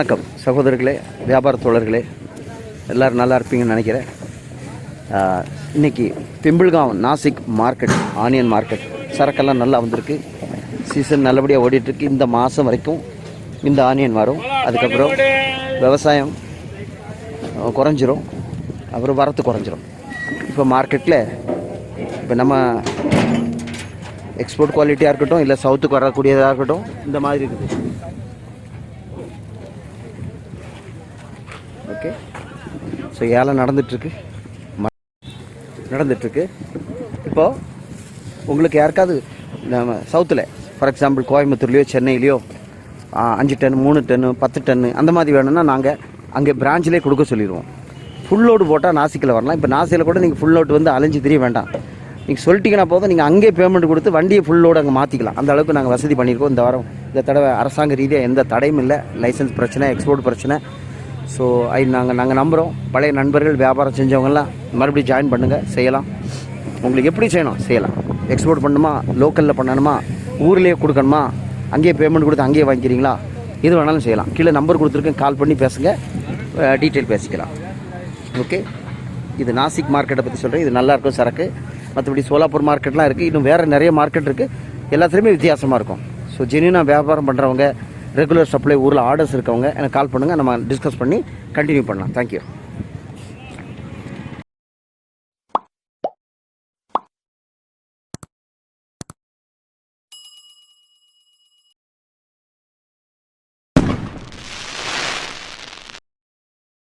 வணக்கம். சகோதரர்களே வியாபார தோழர்களே எல்லோரும் நல்லா இருப்பீங்கன்னு நினைக்கிறேன். இன்றைக்கி இன்னைக்கு நாசிக் மார்க்கெட் ஆனியன் மார்க்கெட் சரக்கெல்லாம் நல்லா வந்திருக்கு. சீசன் நல்லபடியாக ஓடிட்டுருக்கு. இந்த மாதம் வரைக்கும் இந்த ஆனியன் வரும். அதுக்கப்புறம் விவசாயம் குறைஞ்சிரும். அப்புறம் வரத்து குறைஞ்சிரும். இப்போ மார்க்கெட்டில் இப்போ நம்ம எக்ஸ்போர்ட் குவாலிட்டியாக இருக்கட்டும் இல்லை சவுத்துக்கு வரக்கூடியதாக இருக்கட்டும் இந்த மாதிரி இருக்குது. ஓகே ஸோ ஏழை நடந்துட்டுருக்கு நடந்துட்டுருக்கு இப்போது உங்களுக்கு யாருக்காவது நம்ம சவுத்தில் ஃபார் எக்ஸாம்பிள் கோயம்புத்தூர்லேயோ சென்னையிலையோ அஞ்சு டன் மூணு டன்னு பத்து டன்னு அந்த மாதிரி வேணும்னா நாங்கள் அங்கே பிரான்ச்சிலே கொடுக்க சொல்லிடுவோம் ஃபுல் லோடு போட்டால் நாசிக்கில் வரலாம். இப்போ நாசியில் கூட நீங்கள் ஃபுல் லோடு வந்து அலைஞ்சு தெரிய வேண்டாம். நீங்கள் சொல்லிட்டீங்கன்னா போதும். நீங்கள் அங்கேயே பேமெண்ட் கொடுத்து வண்டியை ஃபுல் லோடு அங்கே மாற்றிக்கலாம் அந்த அளவுக்கு நாங்கள் வசதி பண்ணியிருக்கோம். இந்த வாரம் இந்த தடவை அரசாங்க ரீதியாக எந்த தடையும் இல்லை. லைசன்ஸ் பிரச்சனை எக்ஸ்போர்ட் பிரச்சனை. ஸோ ஐ நாங்கள் நாங்கள் நம்புகிறோம் பழைய நண்பர்கள் வியாபாரம் செஞ்சவங்கெல்லாம் மறுபடியும் ஜாயின் பண்ணுங்கள் செய்யலாம். உங்களுக்கு எப்படி செய்யணும்? செய்யலாம். எக்ஸ்போர்ட் பண்ணணுமா? லோக்கலில் பண்ணணுமா? ஊர்லேயே கொடுக்கணுமா? அங்கேயே பேமெண்ட் கொடுத்து அங்கேயே வாங்கிக்கிறீங்களா? எது வேணாலும் செய்யலாம். கீழே நம்பர் கொடுத்துருக்கேன். கால் பண்ணி பேசுங்க. டீட்டெயில் பேசிக்கலாம். ஓகே இது நாசிக் மார்க்கெட்டை பற்றி சொல்கிறேன் இது நல்லாயிருக்கும் சரக்கு. மற்றபடி சோலாப்பூர் மார்க்கெட்லாம் இருக்குது இன்னும் வேறு நிறைய மார்க்கெட் இருக்குது எல்லாத்துலேயுமே வித்தியாசமாக இருக்கும். ஸோ ஜெனியூனாக வியாபாரம் பண்ணுறவங்க ரெகுலர் சப்ளை ஊரில் ஆர்டர்ஸ் இருக்கவங்க எனக்கு கால் பண்ணுங்கள் நம்ம டிஸ்கஸ் பண்ணி கண்டினியூ பண்ணலாம். தேங்க்யூ